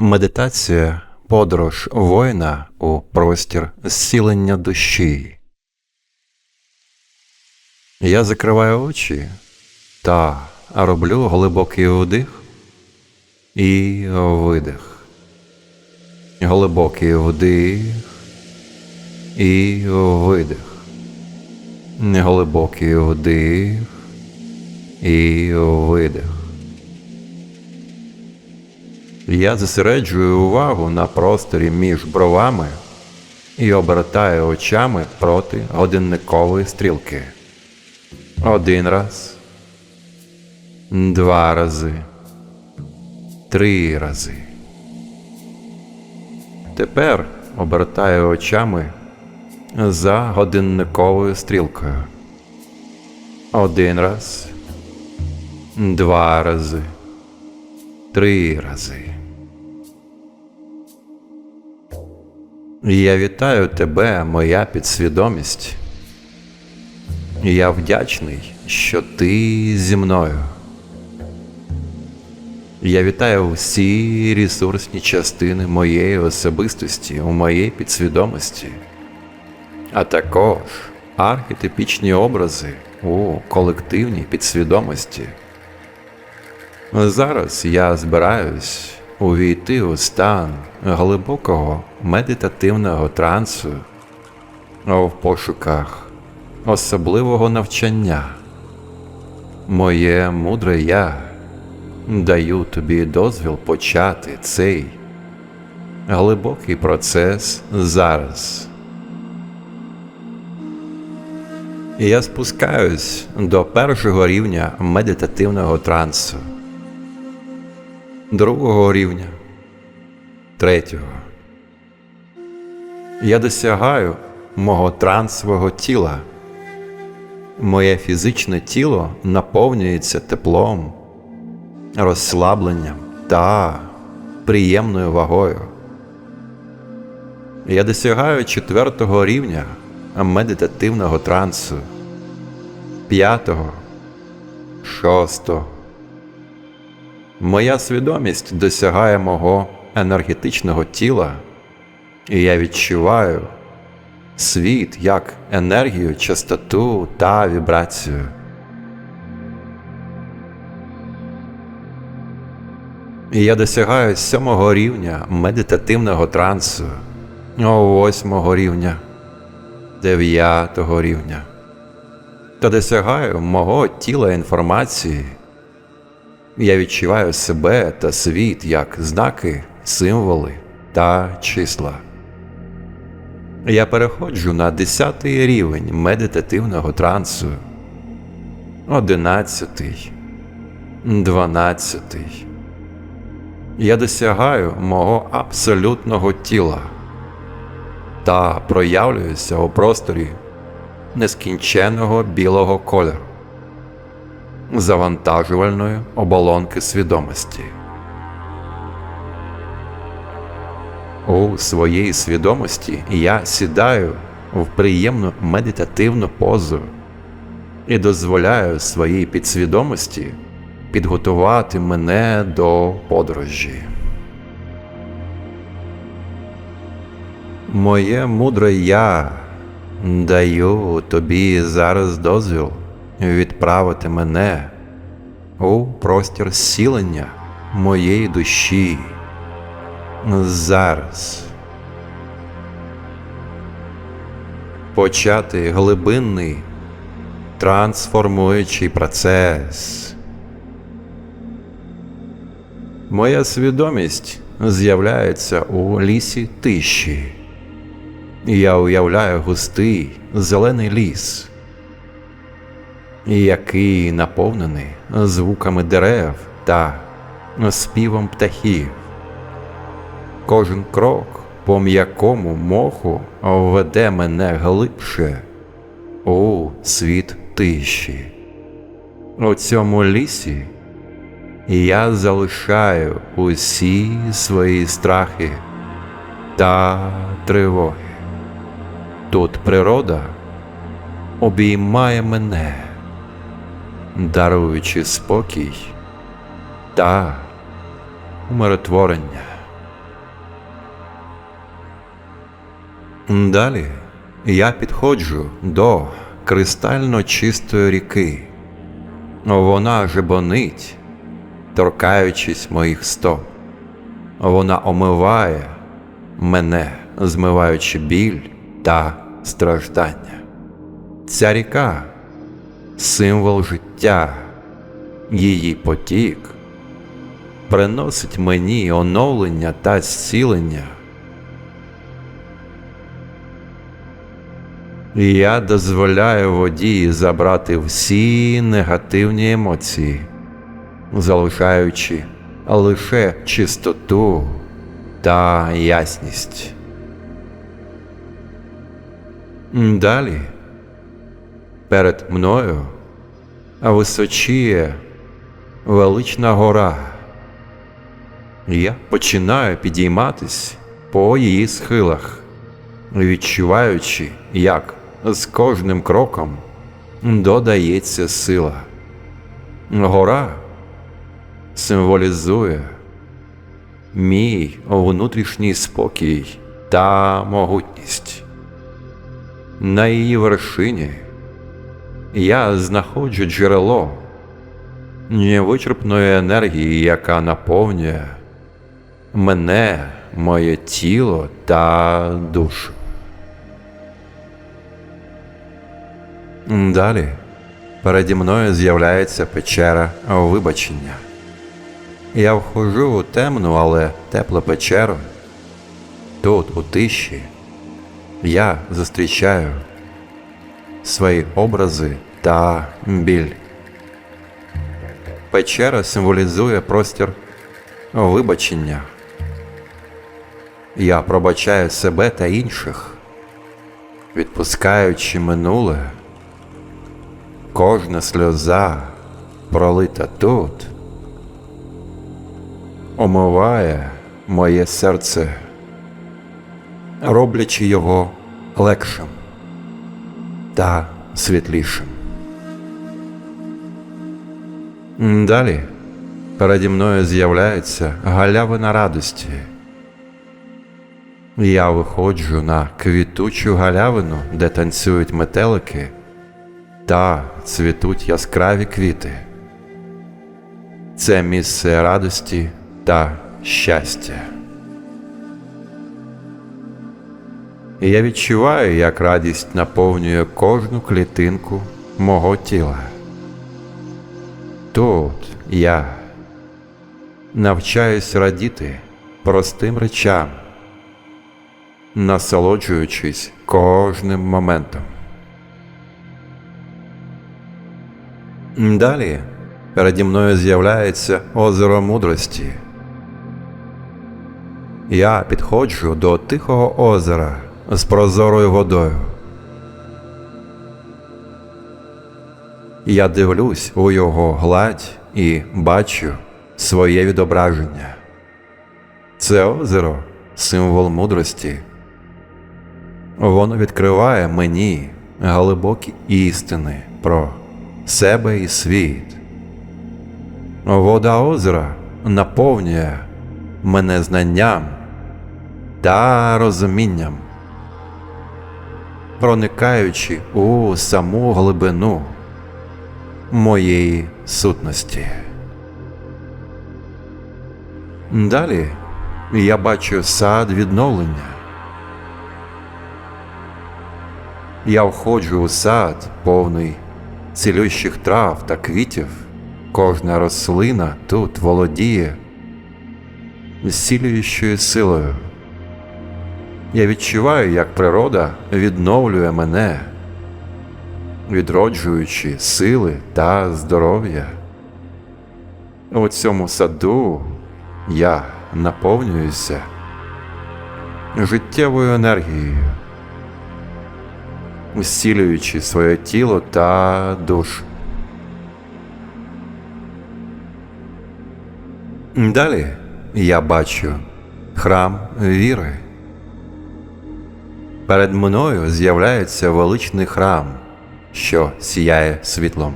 Медитація подорож воїна у простір зцілення душі. Я закриваю очі та роблю глибокий вдих і видих. Глибокий вдих і видих. Глибокий вдих і видих. Я зосереджую увагу на просторі між бровами і обертаю очами проти годинникової стрілки. Один раз, два рази, три рази. Тепер обертаю очами за годинниковою стрілкою. Один раз, два рази, три рази. Я вітаю тебе, моя підсвідомість. Я вдячний, що ти зі мною. Я вітаю всі ресурсні частини моєї особистості у моїй підсвідомості, а також архетипічні образи у колективній підсвідомості. Зараз я збираюсь увійти у стан глибокого медитативного трансу в пошуках особливого навчання. Моє мудре я даю тобі дозвіл почати цей глибокий процес зараз. Я спускаюсь до першого рівня медитативного трансу другого рівня, третього. Я досягаю мого трансового тіла. Моє фізичне тіло наповнюється теплом, розслабленням та приємною вагою. Я досягаю четвертого рівня медитативного трансу, п'ятого, шостого. Моя свідомість досягає мого енергетичного тіла, і я відчуваю світ як енергію, частоту та вібрацію. І я досягаю сьомого рівня медитативного трансу, восьмого рівня, дев'ятого рівня та досягаю мого тіла інформації. Я відчуваю себе та світ як знаки, символи та числа. Я переходжу на 10 рівень медитативного трансу, 11, 12. Я досягаю мого абсолютного тіла та проявлююся у просторі нескінченого білого кольору завантажувальної оболонки свідомості. У своїй свідомості я сідаю в приємну медитативну позу і дозволяю своїй підсвідомості підготувати мене до подорожі. Моє мудре я даю тобі зараз дозвіл відправити мене у простір зцілення моєї душі зараз. Почати глибинний трансформуючий процес. Моя свідомість з'являється у лісі тиші. Я уявляю густий зелений ліс який наповнений звуками дерев та співом птахів. Кожен крок по м'якому моху веде мене глибше у світ тиші. У цьому лісі я залишаю усі свої страхи та тривоги. Тут природа обіймає мене даруючи спокій та умиротворення. Далі я підходжу до кристально чистої ріки. Вона жебонить, торкаючись моїх стоп. Вона омиває мене, змиваючи біль та страждання. Ця ріка символ життя, її потік приносить мені оновлення та зцілення. Я дозволяю воді забрати всі негативні емоції, залишаючи лише чистоту та ясність. Далі перед мною височіє велична гора. Я починаю підійматись по її схилах, відчуваючи, як з кожним кроком додається сила. Гора символізує мій внутрішній спокій та могутність. На її вершині я знаходжу джерело невичерпної енергії, яка наповнює мене, моє тіло та душу. Далі переді мною з'являється печера вибачення. Я вхожу у темну, але теплу печеру. Тут, у тиші, я зустрічаю свої образи та біль. Печера символізує простір вибачення. Я пробачаю себе та інших, відпускаючи минуле. Кожна сльоза пролита тут омиває моє серце, роблячи його легшим та світлішим. Далі переді мною з'являється галявина радості. Я виходжу на квітучу галявину, де танцюють метелики та цвітуть яскраві квіти. Це місце радості та щастя. І я відчуваю, як радість наповнює кожну клітинку мого тіла. Тут я навчаюсь радіти простим речам, насолоджуючись кожним моментом. Далі переді мною з'являється озеро мудрості. Я підходжу до тихого озера з прозорою водою. Я дивлюсь у його гладь і бачу своє відображення. Це озеро символ мудрості. Воно відкриває мені глибокі істини про себе і світ. Вода озера наповнює мене знанням та розумінням, проникаючи у саму глибину моєї сутності. Далі я бачу сад відновлення. Я входжу у сад повний цілющих трав та квітів. Кожна рослина тут володіє зцілюючою силою. Я відчуваю, як природа відновлює мене, відроджуючи сили та здоров'я. У цьому саду я наповнююся життєвою енергією, зцілюючи своє тіло та душу. Далі я бачу храм віри. Перед мною з'являється величний храм, що сіяє світлом.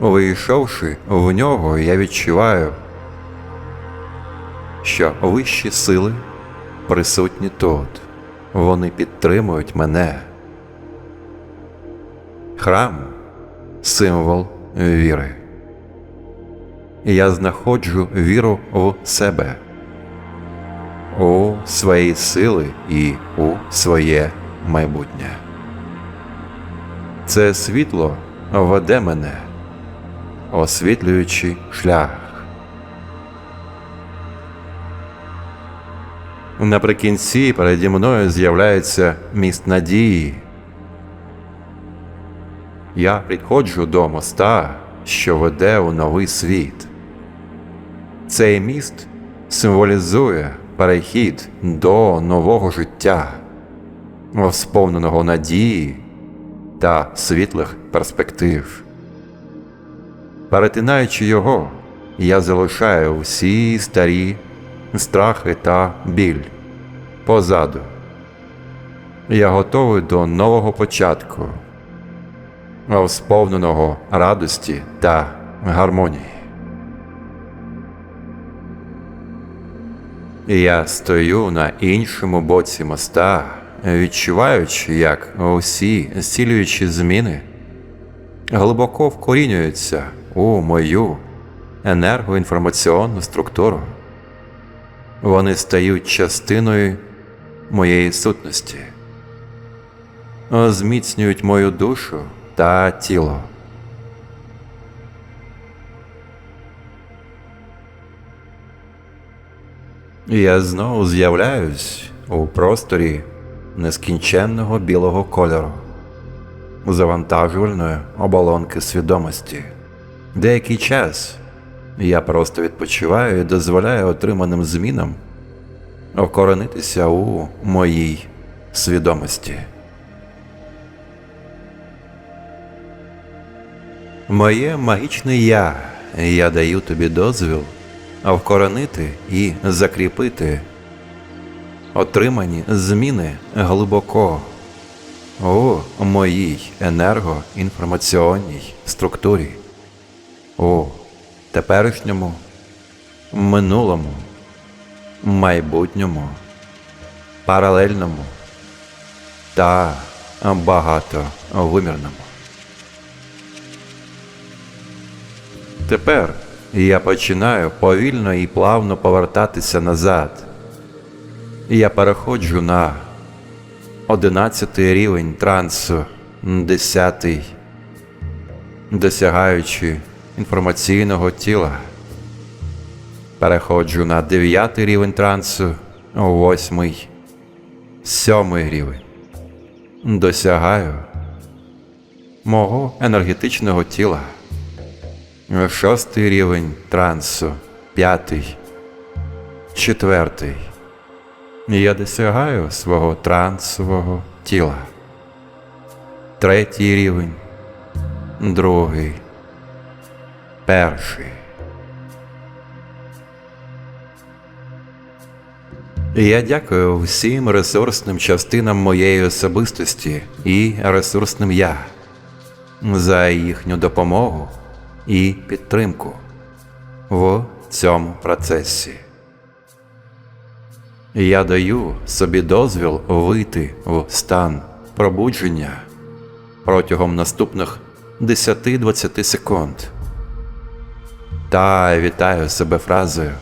Вийшовши в нього, я відчуваю, що вищі сили присутні тут. вони підтримують мене. Храм символ віри. Я знаходжу віру в себе, свої сили і у своє майбутнє. Це світло веде мене, освітлюючи шлях. Наприкінці переді мною з'являється міст надії. Я підходжу до моста, що веде у новий світ. Цей міст символізує перехід до нового життя, сповненого надії та світлих перспектив. Перетинаючи його, я залишаю всі старі страхи та біль позаду. Я готовий до нового початку, сповненого радості та гармонії. Я стою на іншому боці моста, відчуваючи, як усі зцілюючі зміни глибоко вкорінюються у мою енергоінформаційну структуру. Вони стають частиною моєї сутності, зміцнюють мою душу та тіло. Я знову з'являюсь у просторі нескінченного білого кольору, завантажувальної оболонки свідомості. Деякий час я просто відпочиваю і дозволяю отриманим змінам окоренитися у моїй свідомості. Моє магічне я, я даю тобі дозвіл вкоренити і закріпити. Отримані зміни глибоко. У моїй енергоінформаційній структурі, у теперішньому, минулому, майбутньому, паралельному та багатовимірному. Тепер я починаю повільно і плавно повертатися назад. Я переходжу на одинадцятий рівень трансу, десятий, досягаючи інформаційного тіла. Переходжу на дев'ятий рівень трансу, восьмий, сьомий рівень. Досягаю мого енергетичного тіла. Шостий рівень трансу, п'ятий, четвертий. Я досягаю свого трансового тіла. Третій рівень, другий, перший. Я дякую всім ресурсним частинам моєї особистості і ресурсним я за їхню допомогу і підтримку в цьому процесі. Я даю собі дозвіл вийти в стан пробудження протягом наступних 10-20 секунд та вітаю себе фразою.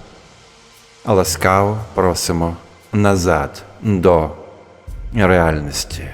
Ласкаво просимо назад до реальності.